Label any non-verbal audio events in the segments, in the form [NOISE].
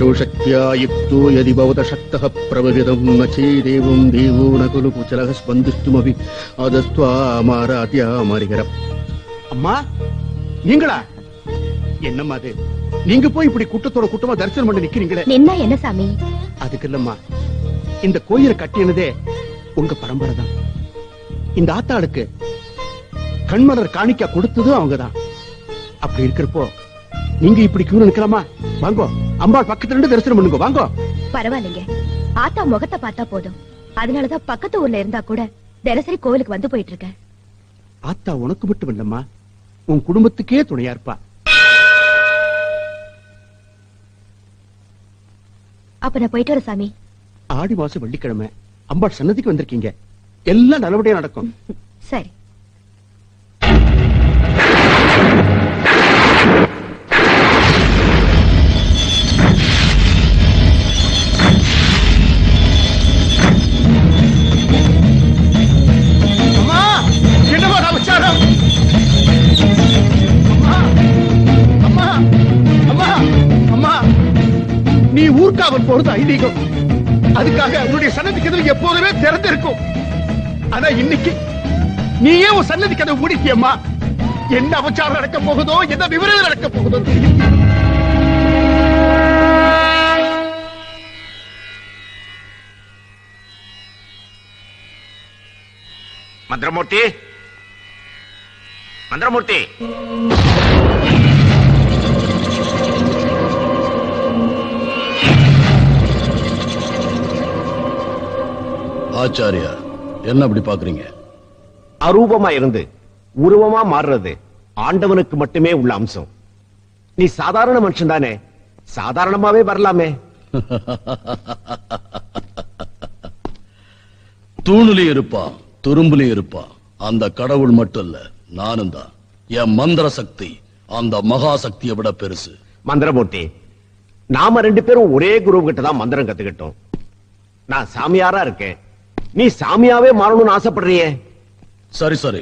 चक्षुशक्त्या युक्तो यदि भवत शक्तः प्रवहितम् न चेदेवम् देवो न खलु कुचलः स्पन्दिष्टुमपि அதஸ்துவாமாராத்யாமரிகரம் அம்மா நீங்களா என்னம்மா அது நீங்க போய் இப்படி கூட்டத்தோட கூட்டமா தரிசனம் பண்ணி நிக்கிறீங்களே நின்னா என்ன சாமி அதுக்கு இல்லம்மா இந்த கோயிலை கட்டினதே உங்க பரம்பரை தான் இந்த ஆத்தாளுக்கு கண்மலர் காணிக்கா கொடுத்ததும் அவங்கதான் அப்படி இருக்கிறப்போ நீங்க இப்படி கியூல நிக்கலாமா வாங்கோ அம்பாள் பக்கத்துல இருந்து தரிசனம் பண்ணுங்க. வாங்கோ. பரவாயில்லைங்க. ஆத்தா முகத்தை பார்த்தா போதும். அதனாலதான் பக்கத்து ஊர்ல இருந்தா கூட தினசரி கோவிலுக்கு வந்து போயிட்டு இருக்கேன் ஆத்தா உனக்கு மட்டும் இல்லம்மா. உன் குடும்பத்துக்கே துணையா இருப்பா. அப்ப நான் போயிட்டு வரேன் சாமி. ஆடி மாசம் வெள்ளிக்கிழமை. அம்பாள் சன்னதிக்கு வந்திருக்கீங்க. எல்லாம் நல்லபடியா நடக்கும். சரி. போறது ஐதீகம். அதுக்காக உன்னுடைய சன்னதி கதவு எப்போதுமே திறந்திருக்கும். ஆனா இன்னைக்கு நீ ஏன் உன் சன்னதி கதவு மூடிட்டியம்மா. என்ன அபச்சாரம் நடக்க போகுதோ என்ன விவரம் நடக்க போகுதோ தெரியும். மந்திரமூர்த்தி? மந்திரமூர்த்தி? ஆச்சாரியா என்ன அப்படி பாக்குறீங்க அரூபமா இருந்து உருவமா மாறுறது ஆண்டவனுக்கு மட்டுமே உள்ள அம்சம். நீ சாதாரண மனுஷன் தானே சாதாரணமாவே வரலாமே. [LAUGHS] தூணுலயும் இருப்பா துரும்புலயும் இருப்பா அந்த கடவுள் மட்டும் இல்ல நானும் தான். என் மந்திர சக்தி அந்த மகா சக்தியை விட பெருசு. மந்திரமூர்த்தி நாம ரெண்டு பேரும் ஒரே குரு கிட்ட தான் மந்திரம் கத்துக்கிட்டோம். நான் சாமியாரா இருக்கேன். நீ சாமியாவே மாறணும்னு ஆசைப்படுறியே. சரி சரி.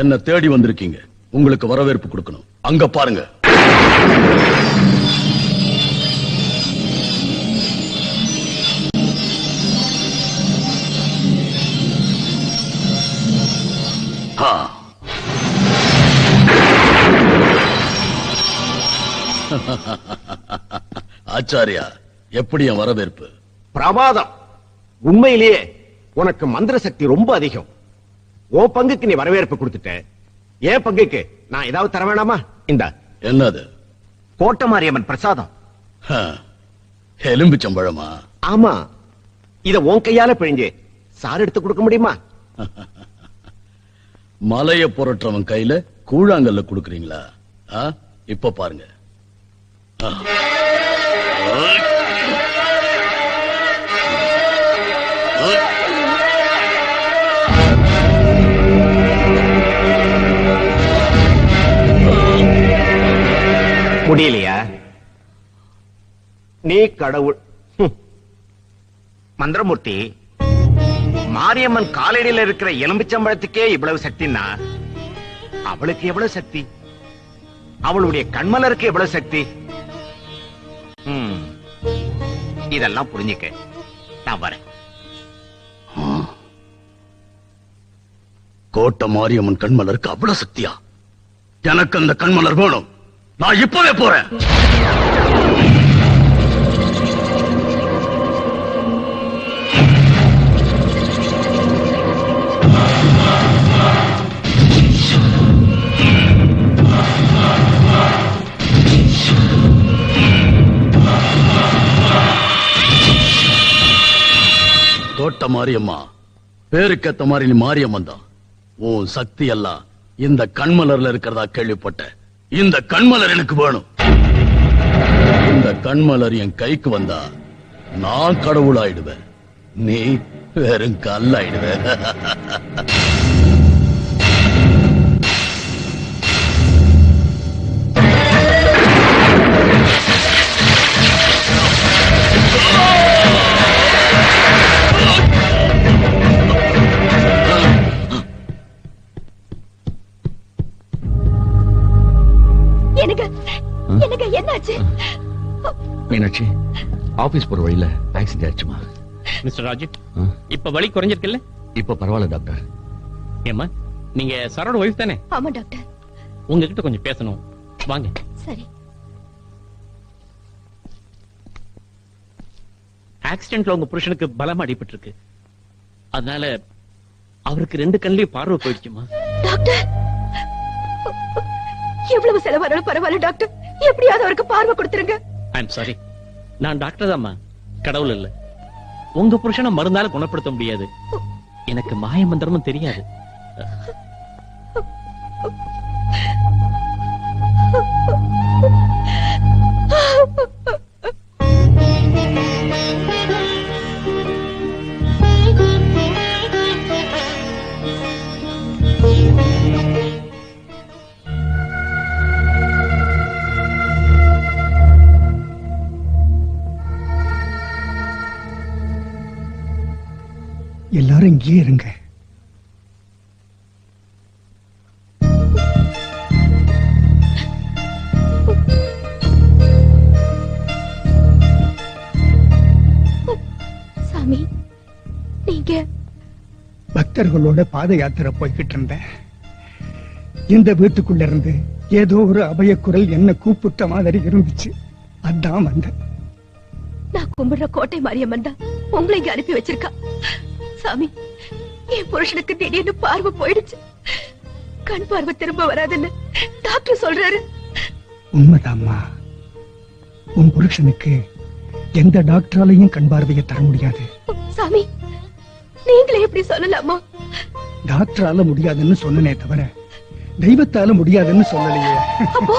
என்ன தேடி வந்திருக்கீங்க. உங்களுக்கு வரவேற்பு கொடுக்கணும். அங்க பாருங்க. ஆச்சாரியா எப்படி என் வரவேற்பு? பிரமாதம் உண்மையிலேயே உனக்கு மந்திர சக்தி ரொம்ப அதிகம். உன் பங்குக்கு நீ வரவேற்பு கொடுத்துட்ட. என் பங்குக்கு நான் ஏதாவது தர வேணாமா? இந்த. என்னது? கோட்டை மாரியம்மன் பிரசாதம் ஆ. எலும்பிச்சம்பழமா ஆமா. இத உன் கையால பிழிஞ்சு சார் எடுத்து கொடுக்க முடியுமா? [LAUGHS] மலைய புரட்டுறவன் கையில கூழாங்கல்ல குடுக்குறீங்களா? இப்ப பாருங்க. முடியலையா? நீ கடவுள். மந்திரமூர்த்தி மாரியம்மன் காலடியில் இருக்கிற எலும்பிச்சம்பழத்துக்கே இவ்வளவு சக்தின்னா? அவளுக்கு எவ்வளவு சக்தி? அவளுடைய கண்மலருக்கு எவ்வளவு சக்தி? இதெல்லாம் புரிஞ்சுக்க. நான் வரேன். கோட்டை மாரியம்மன் கண்மலருக்கு அவ்வளவு சக்தியா? எனக்கு அந்த கண்மலர் வேணும். நான் இப்பவே போறேன். தோட்ட மாரியம்மா பேருக்கேத்த மாதிரி நீ மாரியம்மன் தான். உன் சக்தி எல்லாம் இந்த கண்மலர்ல இருக்கிறதா கேள்விப்பட்டேன். இந்த கண்மலர் எனக்கு வேணும். இந்த கண்மலர் என் கைக்கு வந்தா நான் கடவுளாயிடுவேன். நீ வெறும் கல்லாயிடுவேன் [LAUGHS] மீனாட்சி ஆபீஸ் போற வழியில ஆக்சிடென்ட் ஆயிடுச்சுமா மிஸ்டர் ராஜு ஆ? இப்ப வலி குறைஞ்சிருக்குல்ல? இப்ப பரவாயில்ல டாக்டர். ஏமா நீங்க சரோட ஒய்ஃப் தானே? ஆமா டாக்டர். உங்ககிட்ட கொஞ்சம் பேசணும். வாங்க. சரி. ஆக்சிடென்ட்ல உங்க புருஷனுக்கு பலமா அடிபட்டு இருக்கு அதனால அவருக்கு ரெண்டு கண்லயும் பார்வை போயிடுச்சுமா? டாக்டர்! எவ்வளவு செலவானாலும் பரவாயில்ல டாக்டர். எப்படியாவது அவருக்கு பார்வை கொடுத்துருங்க. ஐம் சாரி நான் டாக்டர் தான்மா கடவுள் இல்ல. உங்க புருஷனை மருந்தால குணப்படுத்த முடியாது. எனக்கு மாய மந்திரமும் தெரியாது. எல்லாரும் இங்கேயே இருங்க. சாமி நீங்க. பக்தர்களோட பாத யாத்திரை போய்கிட்டு இருந்தேன். இந்த வீட்டுக்குள்ள இருந்து ஏதோ ஒரு அபயக்குரல் என்ன கூப்பிட்ட மாதிரி இருந்துச்சு. அதான் வந்தேன். நான் கும்பிடுற கோட்டை மாரியம்மன் தான் உங்களை இங்க அனுப்பி வச்சிருக்கா. சாமி என் புருஷனுக்கு திடீர்னு பார்வை போயிடுச்சு. கண் பார்வை திரும்ப வராதுன்னு டாக்டர் சொல்றாரு. உண்மைதாம்மா. உன் புருஷனுக்கு எந்த டாக்டராலையும் கண் பார்வையை தர முடியாது. சாமி நீங்களே எப்படி சொல்லலாமா? டாக்டரால முடியாதுன்னு சொன்னனே தவிர தெய்வத்தால முடியாதுன்னு சொல்லலையே. அப்போ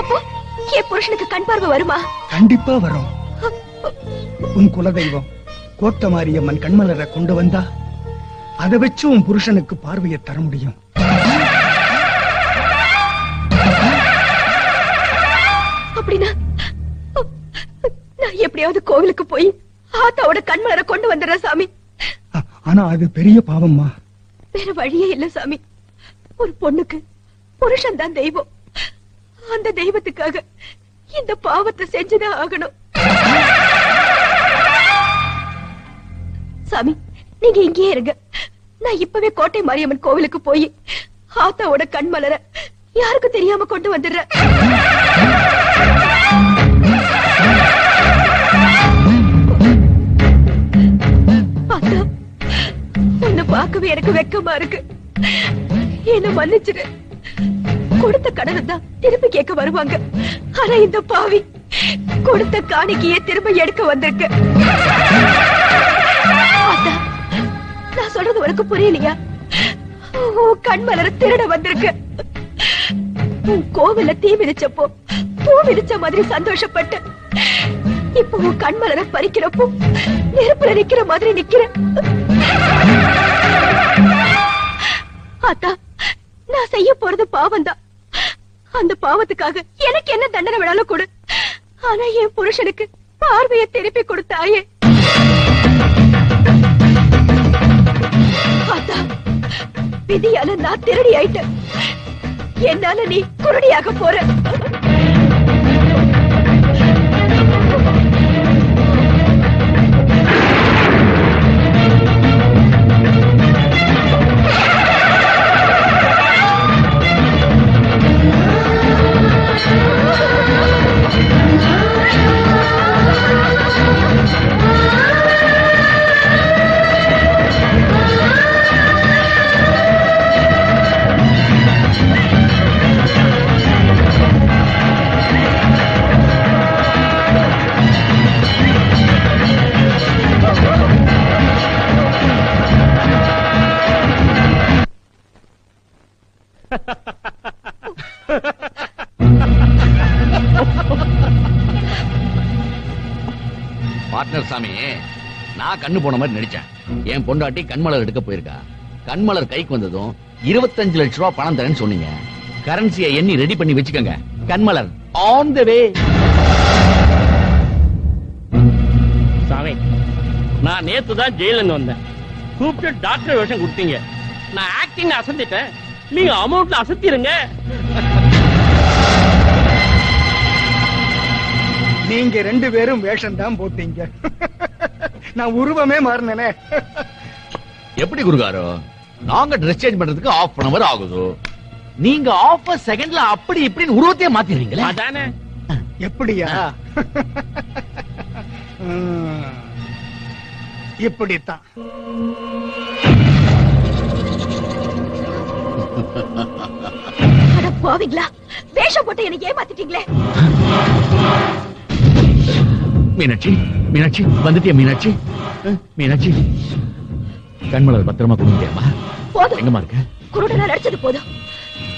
அப்போ என் புருஷனுக்கு கண் பார்வை வருமா? கண்டிப்பா வரும். உன் குலதெய்வம். கோட்ட மாரியம்மன் கண்மலரை கொண்டு வந்தா அதை வச்சு உன் புருஷனுக்கு பார்வையை தர முடியும். அப்படின்னா நான் எப்படியாவது கோவிலுக்கு போய் ஆத்தாவோட கண்மலரை கொண்டு வந்துடுறேன் சாமி. ஆனா அது பெரிய பாவம்மா. வேற வழியே இல்ல சாமி. ஒரு பொண்ணுக்கு புருஷன் தான் தெய்வம். அந்த தெய்வத்துக்காக இந்த பாவத்தை செஞ்சுதான் ஆகணும். சாமி நீங்க இங்கேயே இருங்க. நான் இப்பவே கோட்டை மாரியம்மன் கோவிலுக்கு போய் ஆத்தாவோட கண் மலர யாருக்கும் தெரியாம கொண்டு வந்துடுறேன். உன்னை பார்க்கவே எனக்கு வெக்கமா இருக்கு. என்ன மன்னிச்சிரு. கொடுத்த கடனை தான் திருப்பி கேட்க வருவாங்க. ஆனா இந்த பாவி கொடுத்த காணிக்கையே திரும்ப எடுக்க வந்திருக்கு. சொல்றது உனக்கு புரியலையா? கண் மலர திருட வந்திருக்கு. உன் கோவில தீ மிதிச்சப்போ பூ மிதிச்ச மாதிரி சந்தோஷப்பட்டு இப்ப உன் கண் மலர பறிக்கிறப்போ நெருப்புல நிக்கிற மாதிரி நிக்கிற. ஆத்தா நான் செய்ய போறது பாவம் தான் அந்த பாவத்துக்காக எனக்கு என்ன தண்டனை வேணாலும் கொடு. ஆனா என் புருஷனுக்கு பார்வையை திருப்பி கொடுத்தாயே. விதியால நான் திருடி ஆயிட்டேன். என்னால நீ குருடியாக போற. நான் கண்ணு போன மாதிரி நடிச்சேன். என் பொண்டாட்டி கண்மலர் எடுக்க போயிருக்கா. கண்மலர் கைக்கு வந்ததும் இருபத்தஞ்சு லட்ச ரூபாய் பணம் தரேன்னு சொன்னீங்க. கரன்சியை எண்ணி ரெடி பண்ணி வச்சுக்கோங்க. கண்மலர் ஆன் த வே சாமி நான் நேத்து தான் ஜெயில இருந்து வந்தேன். கூப்பிட்டு டாக்டர் வேஷம் கொடுத்தீங்க. நான் ஆக்டிங் அசந்திட்டேன் நீங்க அமௌண்ட்ல அசத்திருங்க. நீங்க ரெண்டு பேரும் வேஷம் தான் போட்டீங்க. [LAUGHS] நான் உருவமே மாறினேனே. எப்படி குருகாரோ? நாங்க ட்ரெஸ் சேஞ்ச் பண்றதுக்கு ஆஃப் அன் அவர் ஆகுது? நீங்க ஆஃப் செகண்ட்ல அப்படி இப்படின்னு உருவத்தையே மாத்திடுறீங்களே அதானே. எப்படியா? இப்படித்தான். பாவிங்களா? வேஷம் போட்டு என்னை ஏமாத்திட்டீங்களே? மீனாட்சி மீனாட்சி வந்துட்டியா மீனாட்சி? மீனாட்சி. கண்மலர் பத்திரமா கொண்டு வந்தியாம்மா போதும். எங்கம்மா இருக்க? குருடனா நடிச்சது போதும்.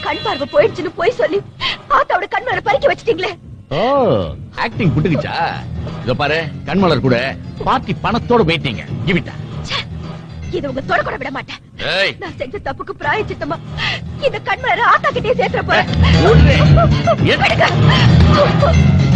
கண் பார்வை போயிடுச்சுன்னு போய் சொல்லி ஆத்தாவோட கண் மேல பறிக்க வச்சிட்டீங்களே. ஓ ஆக்டிங் புட்டுக்குச்சா? இதோ பாரு கண்மலர் கூட பார்ட்டி பணத்தோட போயிட்டீங்க. கிவிட்டா இது உங்க தொட கூட விட மாட்டேன். நான் செஞ்ச தப்புக்கு பிராயச்சித்தமா. இந்த கண் மேல ஆத்தா கிட்டே சேர்த்துற போறேன்.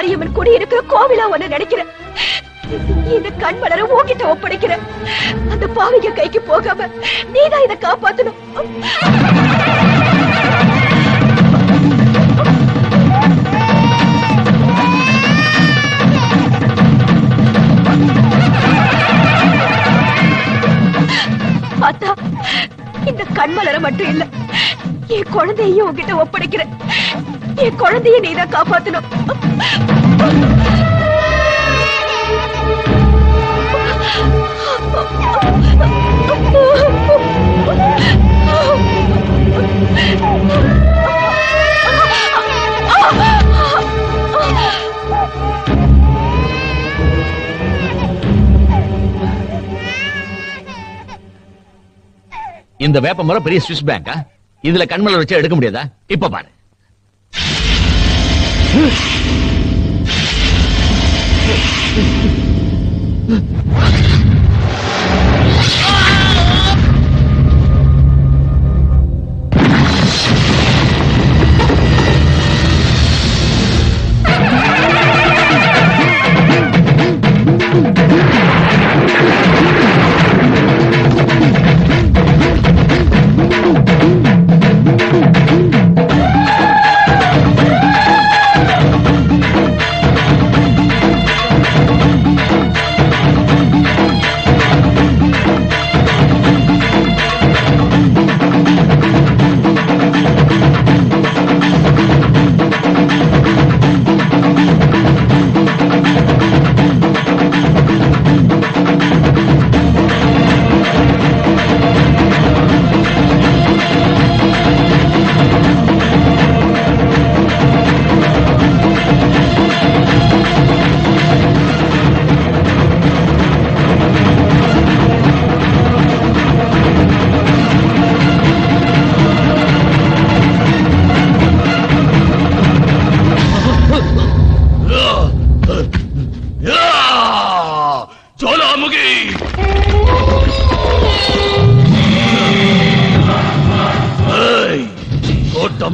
மாரியம்மன் குடி இருக்கிற கோவிலா ஒண்ணு நினைக்கிறேன். இந்த கண் மலர உன்கிட்ட ஒப்படைக்கிறேன். அந்த பாவிக கைக்கு போகாம நீதான் இதை காப்பாத்தணும். பார்த்தா இந்த கண்மலரை மட்டும் இல்ல என் குழந்தையையும் உங்ககிட்ட ஒப்படைக்கிறேன். என் குழந்தைய நீதான் காப்பாத்தணும். இந்த வேப்பமரம் பெரிய சுவிஸ் பேங்கா இதுல கண்மலர் வச்சு எடுக்க முடியாதா? இப்ப பாரு. Dude.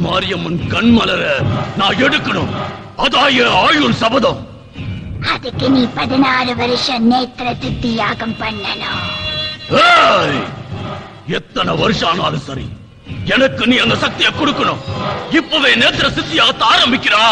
மாரியம்மன் கண்மலர நான் எடுக்கணும். என் ஆயுள் சபதம். அதுக்கு நீ பதினாறு வருஷம் நேத்திர சித்தி யாகம் பண்ணணும். எத்தனை வருஷம் ஆனாலும் சரி எனக்கு நீ அந்த சக்தியை கொடுக்கணும். இப்பவே நேத்திர சித்தியாகத்த ஆரம்பிக்கிறா.